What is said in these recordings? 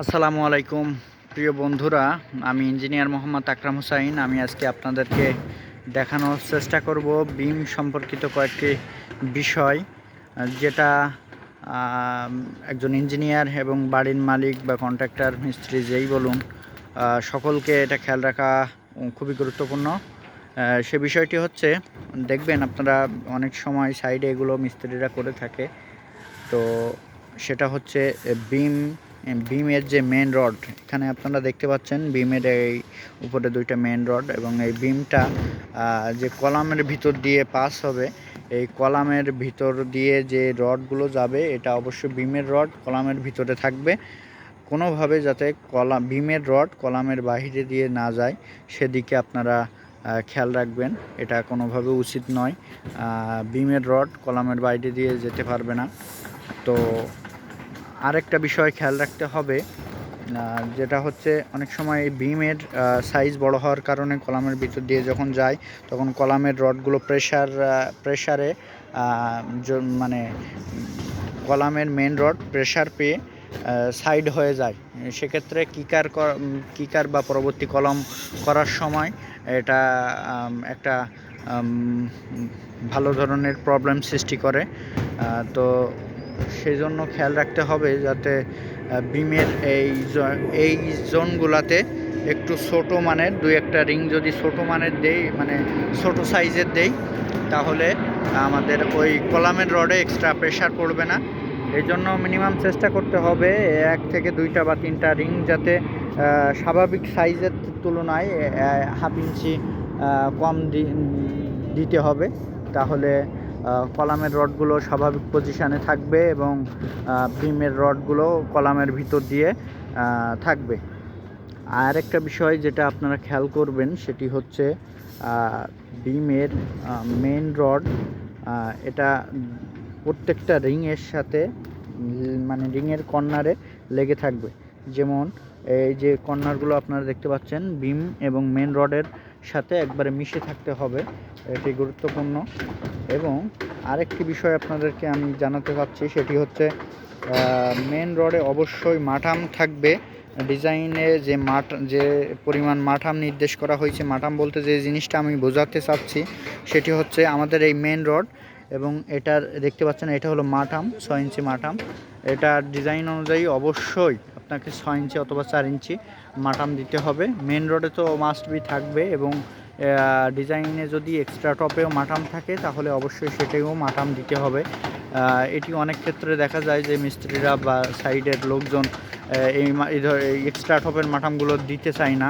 আসসালামু আলাইকুম। প্রিয় বন্ধুরা, আমি ইঞ্জিনিয়ার মোহাম্মদ আকরাম হুসাইন। আমি আজকে আপনাদেরকে দেখানোর চেষ্টা করব বিম সম্পর্কিত কয়েকটি বিষয়, যেটা একজন ইঞ্জিনিয়ার এবং বাড়ির মালিক বা কন্ট্রাক্টর, মিস্ত্রি যেই বলুন সকলকে এটা খেয়াল রাখা খুবই গুরুত্বপূর্ণ। সে বিষয়টি হচ্ছে, দেখবেন আপনারা অনেক সময় সাইডে এগুলো মিস্ত্রিরা করে থাকে। তো সেটা হচ্ছে বিম বিমের যে মেন রড এখানে আপনারা দেখতে পাচ্ছেন বিমের এই উপরে দুইটা মেন রড এবং এই বিমটা যে কলামের ভিতর দিয়ে পাস হবে, এই কলামের ভিতর দিয়ে যে রডগুলো যাবে, এটা অবশ্যই বিমের রড কলামের ভিতরে থাকবে। কোনোভাবে যাতে কলা বিমের রড কলামের বাইরে দিয়ে না যায়, সেদিকে আপনারা খেয়াল রাখবেন। এটা কোনোভাবে উচিত নয়। বিমের রড কলামের বাইরে দিয়ে যেতে পারবে না। তো আরেকটা বিষয় খেয়াল রাখতে হবে যেটা হচ্ছে অনেক সময় এই বিমের সাইজ বড় হওয়ার কারণে কলামের ভিতর দিয়ে যখন যায়, তখন কলামের রডগুলো প্রেশার প্রেশারে মানে কলামের মেন রড প্রেশার পেয়ে সাইড হয়ে যায়। সেক্ষেত্রে কিকার কিকার বা পরবর্তী কলম করার সময় এটা একটা ভালো ধরনের প্রবলেম সৃষ্টি করে। তো সেই জন্য খেয়াল রাখতে হবে যাতে বিমের এই এই জোনগুলাতে একটু ছোট মানের, দুই একটা রিং যদি ছোট মানের দেই মানে ছোট সাইজের দেই, তাহলে আমাদের ওই কলামের রডে এক্সট্রা প্রেশার পড়বে না। এই জন্য মিনিমাম চেষ্টা করতে হবে এক থেকে দুইটা বা তিনটা রিং যাতে স্বাভাবিক সাইজের তুলনায় হাফ ইঞ্চি কম দিতে হবে। তাহলে কলামের রডগুলো স্বাভাবিক পজিশানে থাকবে এবং বিমের রডগুলো কলামের ভিতর দিয়ে থাকবে। আর একটা বিষয় যেটা আপনারা খেয়াল করবেন সেটি হচ্ছে বিমের মেন রড এটা প্রত্যেকটা রিংয়ের সাথে মানে রিংয়ের কর্নারে লেগে থাকবে। যেমন এই যে কর্নারগুলো আপনারা দেখতে পাচ্ছেন বিম এবং মেন রডের সাথে একবারে মিশে থাকতে হবে, এটি গুরুত্বপূর্ণ। এবং আরেকটি বিষয় আপনাদেরকে আমি জানাতে চাচ্ছি, সেটি হচ্ছে মেন রডে অবশ্যই মাঠাম থাকবে। ডিজাইনে যে মাঠ, যে পরিমাণ মাঠাম নির্দেশ করা হয়েছে, মাঠাম বলতে যে জিনিসটা আমি বোঝাতে চাচ্ছি, সেটি হচ্ছে আমাদের এই মেন রড এবং এটার, দেখতে পাচ্ছেন, এটা হলো মাঠাম, ছয় ইঞ্চি মাঠাম। এটার ডিজাইন অনুযায়ী অবশ্যই আপনাকে ছয় ইঞ্চি অথবা চার ইঞ্চি মাটাম দিতে হবে। মেন রোডে তো মাস্ট বি থাকবে এবং ডিজাইনে যদি এক্সট্রা টপেও মাটাম থাকে, তাহলে অবশ্যই সেটাইও মাটাম দিতে হবে। এটি অনেক ক্ষেত্রে দেখা যায় যে মিস্ত্রিরা বা সাইডের লোকজন এই এই এক্সট্রা টপের মাঠামগুলো দিতে চায় না।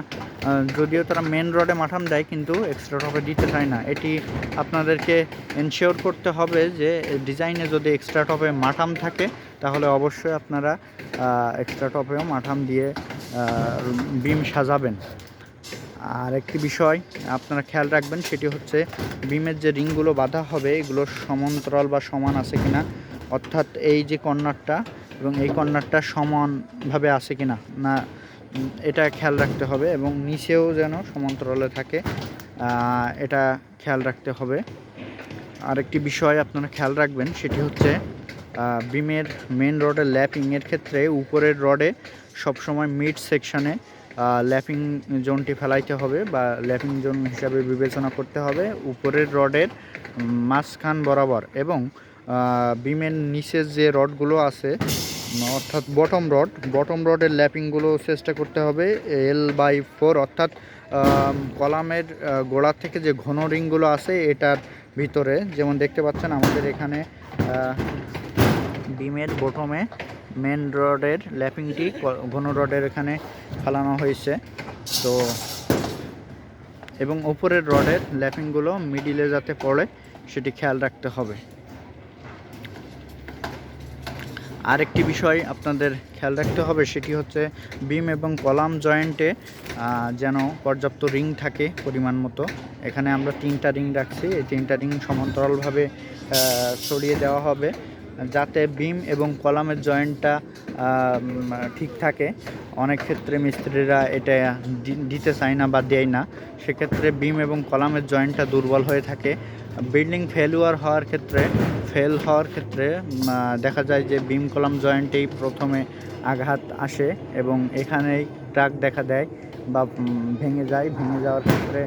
যদিও তারা মেন রডে মাঠাম দেয়, কিন্তু এক্সট্রা টপে দিতে চায় না। এটি আপনাদেরকে এনশিওর করতে হবে যে ডিজাইনে যদি এক্সট্রা টপে মাঠাম থাকে, তাহলে অবশ্যই আপনারা এক্সট্রা টপেও মাঠাম দিয়ে বিম সাজাবেন। আর একটি বিষয় আপনারা খেয়াল রাখবেন, সেটি হচ্ছে বিমের যে রিংগুলো বাঁধা হবে, এগুলো সমান্তরাল বা সমান আছে কিনা। অর্থাৎ এই যে কর্নারটা এবং এই কর্নারটা সমানভাবে আছে কিনা না উম, এটা খেয়াল রাখতে হবে এবং নিচেও যেন সমান্তরালে থাকে এটা খেয়াল রাখতে হবে। আরেকটি বিষয় আপনারা খেয়াল রাখবেন সেটি হচ্ছে বিমের মেন রডের ল্যাপিংয়ের ক্ষেত্রে উপরের রডে সবসময় মিড সেকশনে ল্যাপিং জোনটি ফেলাইতে হবে বা ল্যাপিং জোন হিসাবে বিবেচনা করতে হবে। উপরের রডের মাঝখান বরাবর এবং বিমের নিচের যে রডগুলো আছে, অর্থাৎ বটম রড বটম রডের ল্যাপিংগুলো চেষ্টা করতে হবে এল বাই ফোর অর্থাৎ কলামের গোড়া থেকে যে ঘন রিংগুলো আছে, এটার ভিতরে। যেমন দেখতে পাচ্ছেন, আমাদের এখানে বিমের বটমে মেন রডের ল্যাপিংটি ঘন রডের এখানে ফালানো হয়েছে। তো, এবং উপরের রডের ল্যাপিংগুলো মিডিলে যাতে পড়ে, সেটি খেয়াল রাখতে হবে। আরেকটি বিষয় আপনাদের খেয়াল রাখতে হবে, সেটি হচ্ছে বিম এবং কলাম জয়েন্টে যেন পর্যাপ্ত রিং থাকে পরিমাণ মতো। এখানে আমরা তিনটা রিং রাখছি, এই তিনটা রিং সমান্তরালভাবে ছড়িয়ে দেওয়া হবে। যাতে বিম এবং কলামের জয়েন্টটা ঠিক থাকে। অনেক ক্ষেত্রে মিস্ত্রিরা এটা দিতে চায় না বা দেয় না। সেক্ষেত্রে বিম এবং কলামের জয়েন্টটা দুর্বল হয়ে থাকে। বিল্ডিং ফেলুয়ার হওয়ার ক্ষেত্রে, ফেল হওয়ার ক্ষেত্রে দেখা যায় যে বিম কলাম জয়েন্টেই প্রথমে আঘাত আসে এবং এখানেই ট্রাক দেখা দেয়। বা ভেঙে যায়। ভেঙে যাওয়ার ক্ষেত্রে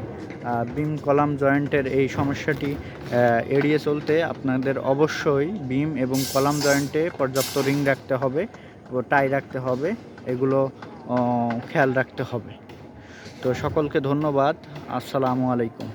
বিম কলাম জয়েন্টের এই সমস্যাটি এড়িয়ে চলতে আপনাদের অবশ্যই বিম এবং কলাম জয়েন্টে পর্যাপ্ত রিং রাখতে হবে ও টাই রাখতে হবে। এগুলো খেয়াল রাখতে হবে। তো সকলকে ধন্যবাদ। আসসালামু আলাইকুম।